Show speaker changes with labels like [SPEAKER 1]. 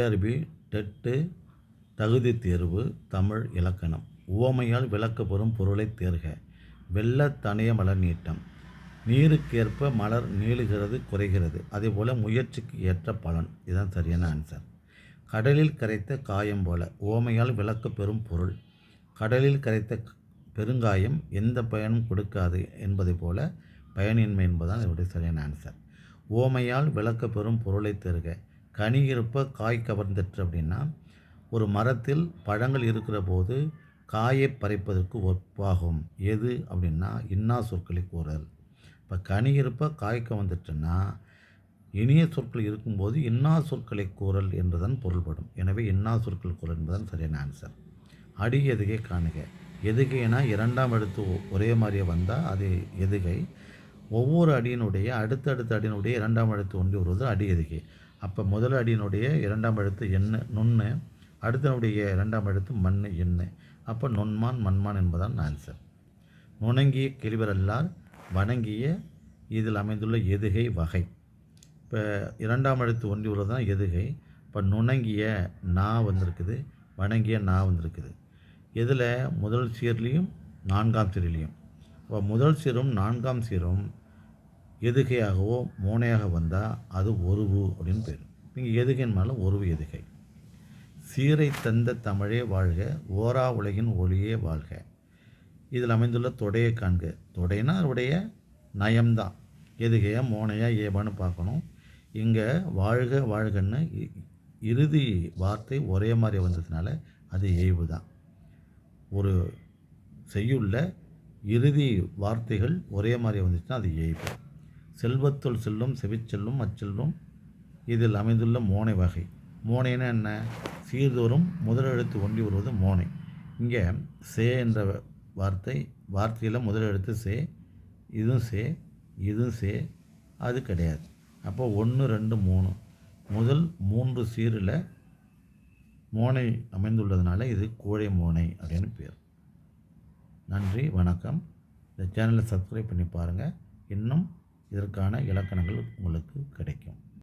[SPEAKER 1] TRP TET தகுதி தேர்வு தமிழ் இலக்கணம். உவமையால் விளக்கப்பெறும் பொருளை தேர்க. வெள்ள தனிய மலர் நீட்டம். நீருக்கேற்ப மலர் நீளுகிறது குறைகிறது. அதேபோல் முயற்சிக்கு ஏற்ற பலன். இதுதான் சரியான ஆன்சர் கடலில் கரைத்த காயம் போல. உவமையால் விளக்கப்பெறும் பொருள். கடலில் கரைத்த பெருங்காயம் எந்த பயனும் கொடுக்காது என்பதை போல பயனின்மை என்பதுதான் இதனுடைய சரியான ஆன்சர் ஓமையால் விளக்கப்பெறும் பொருளை தருக. கனி இருப்ப காய் கவர்ந்துட்டு அப்படின்னா ஒரு மரத்தில் பழங்கள் இருக்கிற போது காயை பறிப்பதற்கு ஒப்பாகும். எது அப்படின்னா இன்னா சொற்களை கூறல். இப்போ கனி இருப்ப காய் கவர்ந்துட்டுன்னா இனிய சொற்கள் இருக்கும்போது இன்னா சொற்களை கூறல் என்றுதான் பொருள்படும். எனவே இன்னா சொற்கள் கூறல் என்பதுதான் சரியான ஆன்சர் அடி எதுகை காணுக. எதுகைனா இரண்டாம் எடுத்து ஒரே மாதிரியே வந்தால் அது எதுகை. ஒவ்வொரு அடியினுடைய அடுத்தடுத்த அடியினுடைய இரண்டாம் எடுத்து ஒன்றி வருவது அடி எதுகை. அப்போ முதல் அடியினுடைய இரண்டாம் எழுத்து என்ன நுண்ணு. அடுத்தனுடைய இரண்டாம் எழுத்து மண் எண்ணு. அப்போ நுண்மான் மண்மான் என்பதான் ஆன்சர் நுணங்கிய கிளிவரல்லால் வணங்கிய இதில் அமைந்துள்ள எதுகை வகை. இப்போ இரண்டாம் எழுத்து ஒன்றி உள்ளது தான் எதுகை. இப்போ நுணங்கிய நா வந்திருக்குது வணங்கிய நா வந்திருக்குது. இதில் முதல் சீர்லேயும் நான்காம் சீர்லேயும். இப்போ முதல் சீரும் நான்காம் சீரும் எதுகையாகவோ மோனையாக வந்தால் அது ஒருவு அப்படின்னு பேர். இங்கே எதுகைன்னாலும் ஒருவு எதுகை. சீரை தந்த தமிழே வாழ்க ஓரா உலகின் ஒளியே வாழ்க. இதில் அமைந்துள்ள தொடையை காண்க. தொடைனா அவருடைய நயம்தான். எதுகையா மோனையா ஏபான்னு பார்க்கணும். இங்கே வாழ்க வாழ்கன்னு இறுதி வார்த்தை ஒரே மாதிரி வந்ததுனால அது ஏய்வு தான் ஒரு செய்யுள்ள இறுதி வார்த்தைகள் ஒரே மாதிரி வந்துச்சுன்னா அது ஏய்வு செல்வத்துள் செல்லும் செவிச்செல்லும் அச்செல்லும் இதில் அமைந்துள்ள மோனை வகை. மோனைன்னா என்ன? சீர்தோறும் முதலெழுத்து ஒன்றி வருவது மோனை. இங்கே சே என்ற வார்த்தை வார்த்தையில் முதலெழுத்து சே இதுவும் சே இதுவும் சே அது கிடையாது. அப்போ ஒன்று ரெண்டு மூணு. முதல் மூன்று சீரில் மோனை அமைந்துள்ளதுனால இது கோழை மோனை அப்படின்னு பேர். நன்றி வணக்கம். இந்த சேனலை சப்ஸ்கிரைப் பண்ணி பாருங்கள் இன்னும் இதற்கான இலக்கணங்கள் உங்களுக்கு கிடைக்கும்.